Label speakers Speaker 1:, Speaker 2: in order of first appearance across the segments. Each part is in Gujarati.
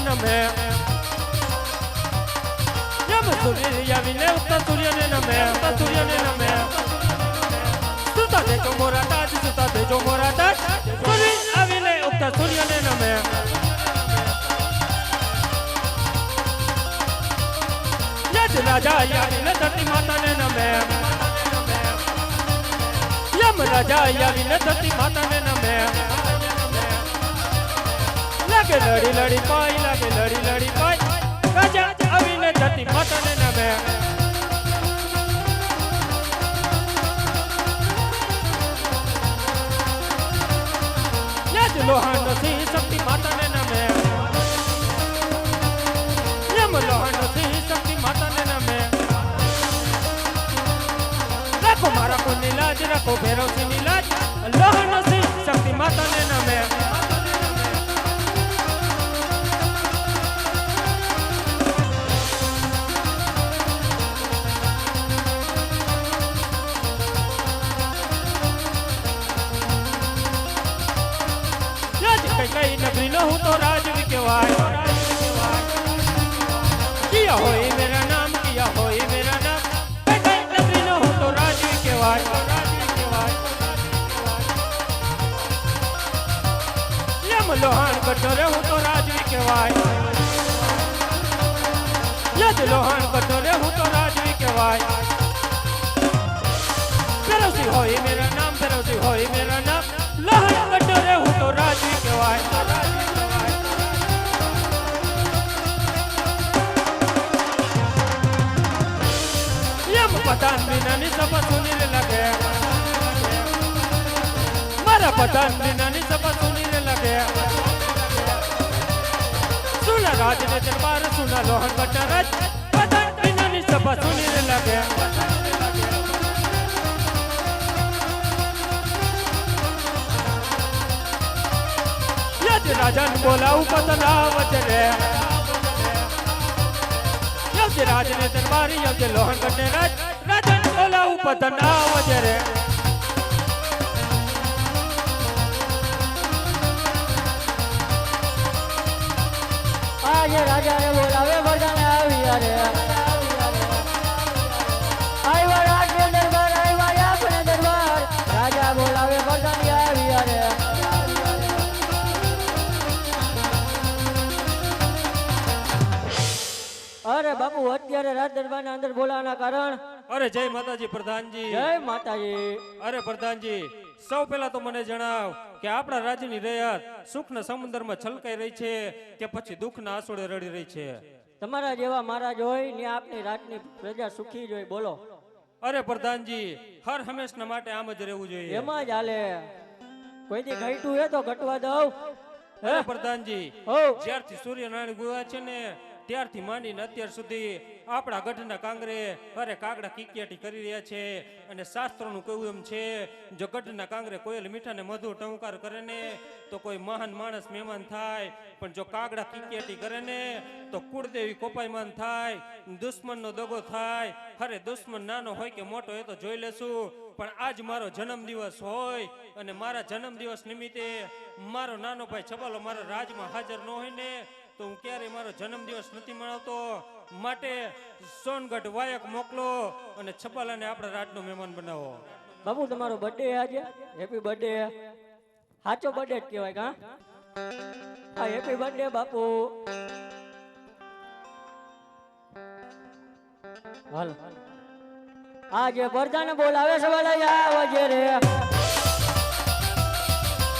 Speaker 1: નમે યમ સૂર્ય આવીને ઉગતા સૂર્યને નમે ઉગતા સૂર્યને નમે સુતા દેજો મોરા તાજ સુતા દેજો મોરા તાજ સૂર્ય આવીને ઉગતા સૂર્યને નમે રાજા આવીને ધરતી માતાને નમે યમ રાજા આવીને ધરતી માતાને નમે લાગે લડી લડી પાઈ, લાગે લડી લડી પાઈ. રાજા આવીને ધરતી માતાને નમે લોહાનો સિંહ શક્તિ માતાને નમે યમ લોહાનો સિંહ શક્તિ માતાને નમે રાખો મારા કોની લાજ, રાખો ભેરવસિંહની લાજ. લોહાનો હું તો રાજવી કહેવાય. કિયા હોય મેરા નામ, કિયા હોય મેરા નામ. બેટા કઈ નો હું તો રાજવી કહેવાય. લોહાણ કટોરે હું તો રાજવી કહેવાય. યજ લોહાણ કટોરે હું તો રાજવી કહેવાય. ફેરવસી હોય મેરા નામ ફેરવસી હોય મેરા નામ. લોહાણ કટોરે હું તો રાજવી કહેવાય. યમ પઠાણ વિનાની સભા સુનીને લાગે મારા પઠાણ વિનાની સભા સુનીને લાગે સુના રાજ ને દરબાર સુના લોહન કટા રાજ પઠાણ વિનાની સભા સુનીને લાગે યજ રાજાને બોલાવું પતલા વચરે યજ રાજને દરબારી યજ લોહન કટે રાજ, રાજાને બોલાવું પતલા વચરે
Speaker 2: આજે રાજાને બોલાવે, બધાને આવી અરે. અરે અત્યારે રાજ દરબારના અંદર બોલાવાના કારણ.
Speaker 1: અરે જય માતાજી પ્રધાનજી.
Speaker 2: જય માતાજી.
Speaker 1: અરે પ્રધાનજી સૌ પહેલા તો મને જણાવ કે આપણા રાજ્યની રૈયાત સુખના સમુદ્રમાં છલકાઈ રહી છે કે પછી દુઃખના આંસુડે રડી રહી છે?
Speaker 2: તમારા જેવા મહારાજ હોય ને આપની રાજની પ્રજા સુખી જ હોય બોલો.
Speaker 1: અરે પ્રધાનજી હર હંમેશના માટે આમ જ રહેવું જોઈએ.
Speaker 2: એમાં જ હાલે. કોઈ દી ઘટ્યું હે તો ઘટવા દઉં. હે?
Speaker 1: અરે પ્રધાનજી
Speaker 2: હો.
Speaker 1: જ્યારથી સૂર્યનારાયણ ગુવા છે ને ત્યારથી માંડીને અત્યાર સુધી આપણા ગઢના કાંગરે અરે કાગડા કિકિયાટી કરી રહ્યા છે. અને શાસ્ત્રોનું કહ્યું એમ છે, જો ગઢના કાંગરે કોયલ મીઠાને મધુર ટંકાર કરે ને, તો કોઈ મહાન માણસ મહેમાન થાય. પણ જો કાગડા કિકિયાટી કરે ને, તો કુળદેવી કોપાયમાન થાય. દુશ્મનનો દગો થાય. અરે દુશ્મન નાનો હોય કે મોટો એ તો જોઈ લેશું. પણ આજ મારો જન્મદિવસ હોય અને મારા જન્મદિવસ નિમિત્તે મારો નાનો ભાઈ છબાલો મારા રાજમાં હાજર ન હોય ને તો હું ક્યારેય મારો જન્મદિવસ નથી મનાવતો. માટે સોનગઢ વાયક મોકલો અને છપાલાને આપણા રાતનો મહેમાન બનાવો.
Speaker 2: બાબુ, તમારો બર્થડે આજે? હેપી બર્થડે સાચો બર્થડે જ કહેવાય કા, હા? હેપી બર્થડે બાપુ. હાલ. આજે બરદાને બોલાવે છે વાલા આવજે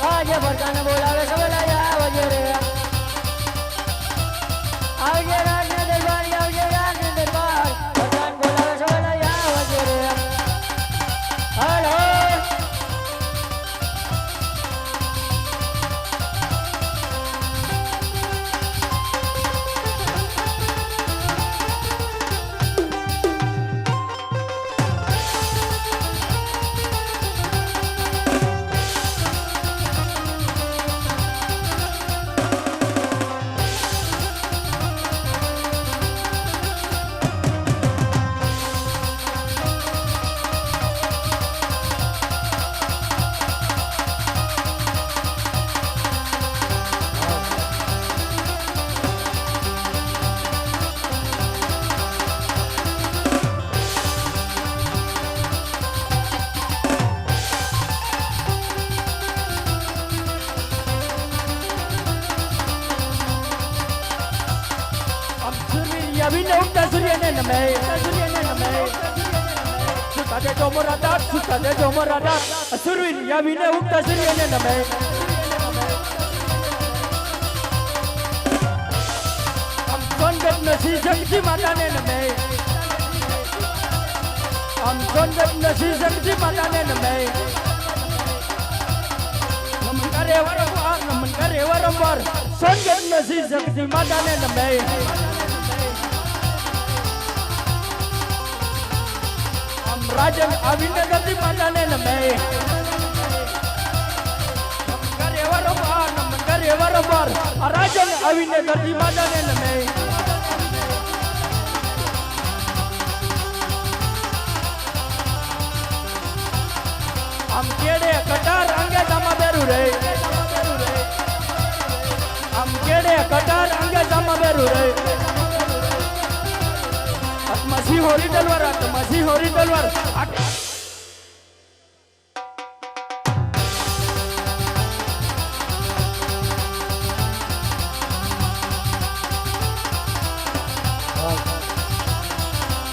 Speaker 2: આજે બરદાને બોલાવે છે વાલા આવજે
Speaker 3: ઉગતા સૂર્યને નમે સૂર્યને નમે સુતા દે જોમરા દાત સુતા દે જોમરા દાત સુરવીર આવીને ઉગતા સૂર્યને નમે આમ સોનગઢ નસી જગજી માતાને નમે આમ સોનગઢ નસી જગજી માતાને નમે નમન કરે વારંવાર નમન કરે વારંવાર સોનગઢ નસી જગજી માતાને નમે રાજન આવીને ગતિ માતાને નમે નમન કરે વારંવાર નમન કરે વારંવાર આ રાજન આવીને ગતિ માતાને નમે આમ કેડે કટાર અંગે જામા બેરું રે. આમ કેડે કટાર અંગે જામા બેરું રે. આત્મા સિંહ હોરી તલવાર આત્મા સિંહ હોરી તલવાર આટ-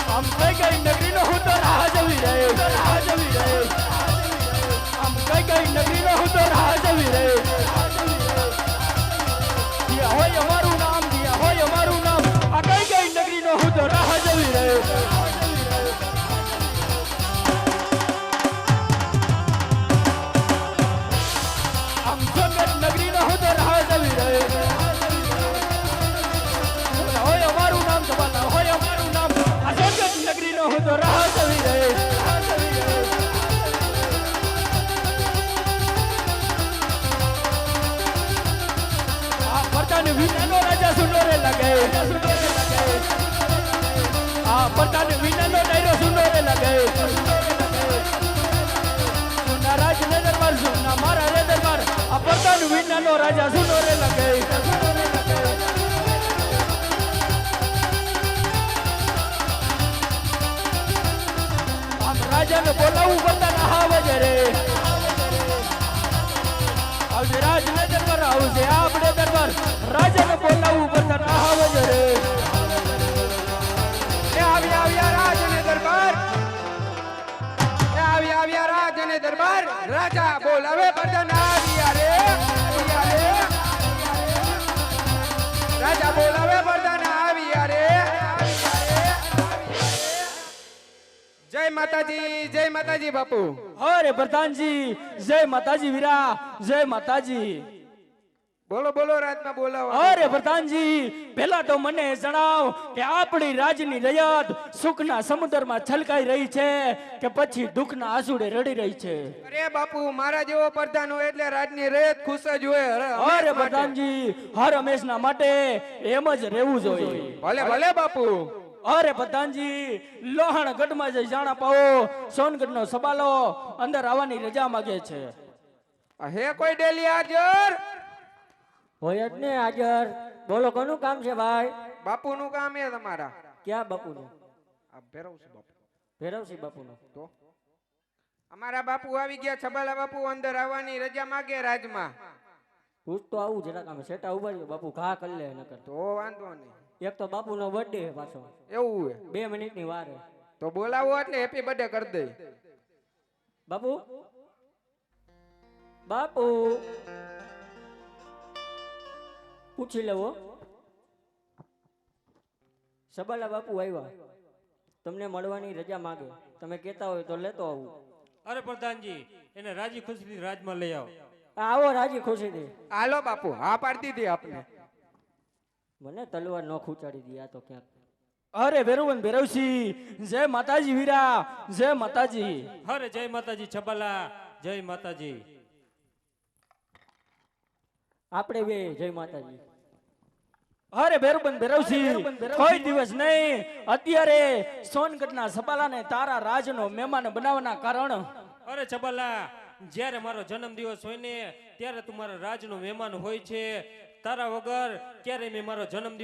Speaker 3: આમ કઈ કઈ નગરીનો હું તો રાહ જવી રહ્યો રાહ જવી રહ્યો આમ કઈ લાગે આ પડતાને વિનાનો ડાયરો સુંદરે લાગે રાજ ને દરબાર સુના મારા રે દરબાર આ પડતાને વિનાનો રાજા સુંદરે લાગે રાજાને આવજે રે આવજે રાજ ને દરબાર આવજે આપણે દરબાર રાજાને બોલાવવું પડતા આવજે રે
Speaker 4: એ આવી આવ્યા રાજ અને દરબાર. એ આવી આવ્યા રાજ અને દરબાર. રાજા બોલાવે બધાને આવ્યા રે આવ્યા રે. રાજા બોલાવે બધાને આવ્યા રે આવ્યા રે. જય માતાજી જય માતાજી બાપુ.
Speaker 3: અરે પ્રધાનજી, જય માતાજી વીરા, જય માતાજી.
Speaker 4: બોલો બોલો રાજમાં બોલાવો.
Speaker 3: અરે પ્રધાનજી પેલા તો મને જણાવ કે આપણી રાજની રયત સુખના સમુદ્રમાં છલકાઈ રહી છે કે પછી દુઃખના આંસુડે રડી રહી છે?
Speaker 4: અરે બાપુ મારા જેવો પ્રધાન હોય એટલે રાજની રેત ખુશ જ હોય
Speaker 3: અરે પ્રધાનજી હર હંમેશના માટે એમ જ રહેવું જોઈએ.
Speaker 4: ભલે ભલે બાપુ.
Speaker 3: અરે પ્રધાનજી લોહાણ ગઢમાં જઈ જાણા પાવો સોનગઢનો સબાલો અંદર આવવાની રજા માંગે છે.
Speaker 4: હે કોઈ ડેલી હાજર?
Speaker 2: હોય જ ને હાજર. બોલો કોનું કામ છે ભાઈ?
Speaker 4: બાપુનું કામ એ તમારા.
Speaker 2: ક્યાં બાપુનું?
Speaker 4: આ ભેરવશું બાપુ.
Speaker 2: ભેરવસિંહ બાપુનું.
Speaker 4: તો? અમારા બાપુ આવી ગયા છબાલા બાપુ અંદર આવવાની રજા માગે રાજમાં.
Speaker 2: પૂછ તો આવું જરા કામ સેટા ઊભા રહ્યો બાપુ ઘા કરી લે નકર.
Speaker 4: તો વાંધો નહીં.
Speaker 2: એક તો બાપુનો બર્થડે પાછો.
Speaker 4: એવું હે?
Speaker 2: બે મિનિટની વાર
Speaker 4: તો બોલાવો એટલે હેપી બર્થડે કરી દઈ
Speaker 2: બાપુ? બાપુ? પૂછી લેવો. સબાલા બાપુ આવ્યા. તમને મળવાની રજા માગે. તમે કહેતા હોય તો લેતો આવું.
Speaker 1: અરે પ્રધાનજી એને રાજી ખુશીથી રાજમાં લઈ આવો.
Speaker 2: આ આવો રાજી ખુશીથી.
Speaker 4: હાલો બાપુ હા પાડતી હતી આપને.
Speaker 2: મને તલવાર ન ખૂંચાડી દી આ તો ક્યાંક.
Speaker 3: અરે ભેરવન ભેરવસી જય માતાજી વીરા જય માતાજી.
Speaker 1: અરે જય માતાજી છબાલા જય માતાજી.
Speaker 2: આપણે બે જય માતાજી.
Speaker 3: અરે ભેરબન ભેરવસી કોઈ દિવસ નહીં. અત્યારે સોનગઢના સબાલાને તારા રાજનો મહેમાન બનાવવાના કારણ?
Speaker 1: અરે ચબાલા જ્યારે મારો જન્મ દિવસ હોય ને ત્યારે તું મારા રાજનો મહેમાન હોય છે. તારા વગર ક્યારે મેં મારો જન્મ